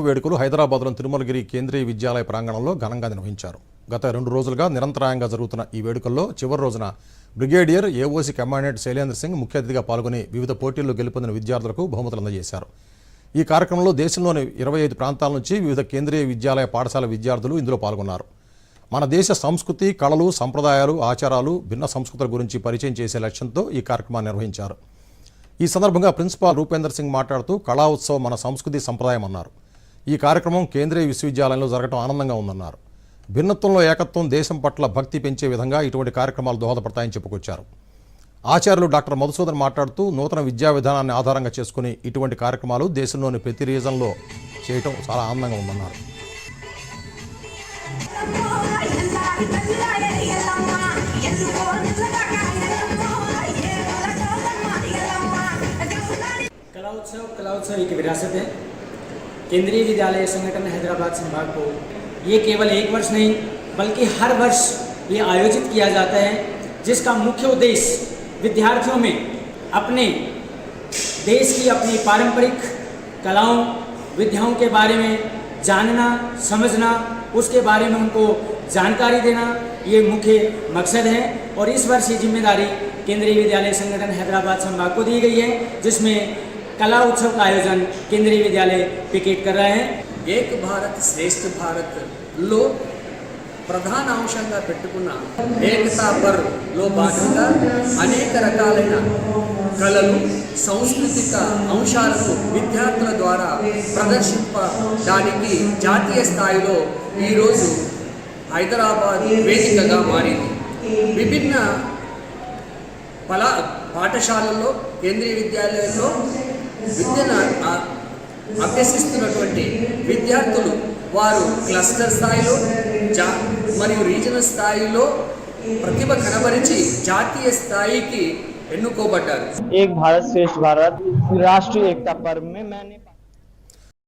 వేడుకలు హైదరాబాద్లోని తిరుమలగిరి కేంద్రీయ విద్యాలయ ప్రాంగణంలో ఘనంగా నిర్వహించారు. గత రెండు రోజులుగా నిరంతరాయంగా జరుగుతున్న ఈ వేడుకల్లో చివరి రోజున brigadier AOC commandant Shailendra Singh ముఖ్య అతిథిగా పాల్గొని వివిధ పోటీల్లో గెలుపొందిన విద్యార్థులకు బహుమతులు అందజేశారు. ఈ కార్యక్రమంలో దేశంలోని ఇరవై ఐదు ప్రాంతాల నుంచి వివిధ కేంద్రీయ విద్యాలయ పాఠశాల విద్యార్థులు ఇందులో పాల్గొన్నారు. మన దేశ సంస్కృతి కళలు సంప్రదాయాలు ఆచారాలు భిన్న సంస్కృతుల గురించి పరిచయం చేసే లక్ష్యంతో ఈ కార్యక్రమాన్ని నిర్వహించారు. ఈ సందర్భంగా ప్రిన్సిపాల్ రూపేందర్ సింగ్ మాట్లాడుతూ కళా ఉత్సవం మన సంస్కృతి సంప్రదాయం అన్నారు. ఈ కార్యక్రమం కేంద్రీయ విశ్వవిద్యాలయంలో జరగడం ఆనందంగా ఉందన్నారు భిన్నత్వంలో ఏకత్వం దేశం పట్ల భక్తి పెంచే విధంగా ఇటువంటి కార్యక్రమాలు దోహదపడతాయని చెప్పుకొచ్చారు ఆచార్యులు డాక్టర్ మధుసూదన్ మాట్లాడుతూ నూతన విద్యా విధానాన్ని ఆధారంగా చేసుకుని ఇటువంటి కార్యక్రమాలు దేశంలోని ప్రతి రీజన్లో చేయటం చాలా ఆనందంగా ఉందన్నారు कला उत्सव कला उत्सव एक विरासत है केंद्रीय विद्यालय संगठन हैदराबाद संभाग को। ये केवल एक वर्ष नहीं, बल्कि हर वर्ष ये आयोजित किया जाता है, जिसका मुख्य उद्देश्य विद्यार्थियों में अपने देश की अपनी पारंपरिक कलाओं, विद्याओं के बारे में जानना, समझना, उसके बारे में उनको जानकारी देना, ये मुख्य मकसद है। और इस वर्ष ये ज़िम्मेदारी केंद्रीय विद्यालय संगठन हैदराबाद संभाग को दी गई है, जिसमें कला उत्सव का आयोजन केंद्रीय विद्यालय पिकेट कर रहे हैं ఏక్ భారత్ శ్రేష్ఠ భారత్లో ప్రధాన అంశంగా పెట్టుకున్న ఏకతా పర్లో భాగంగా అనేక రకాలైన కళలు సాంస్కృతిక అంశాలను విద్యార్థుల ద్వారా ప్రదర్శింపడానికి జాతీయ స్థాయిలో ఈరోజు హైదరాబాద్ వేదికగా మారింది విభిన్న పలా పాఠశాలల్లో కేంద్రీయ విద్యాలయాల్లో విద్యను అభ్యసిస్తున్నటువంటి విద్యార్థులు వారు క్లస్టర్ స్థాయిలో జా మరియు రీజనల్ స్థాయిలో ప్రతిభ కనబరిచి జాతీయ స్థాయికి ఎన్నుకోబడ్డారు. ఏక్ భారత్ శ్రేష్ఠ భారత్ రాష్ట్రీయ ఏకతా పర్వ్ మే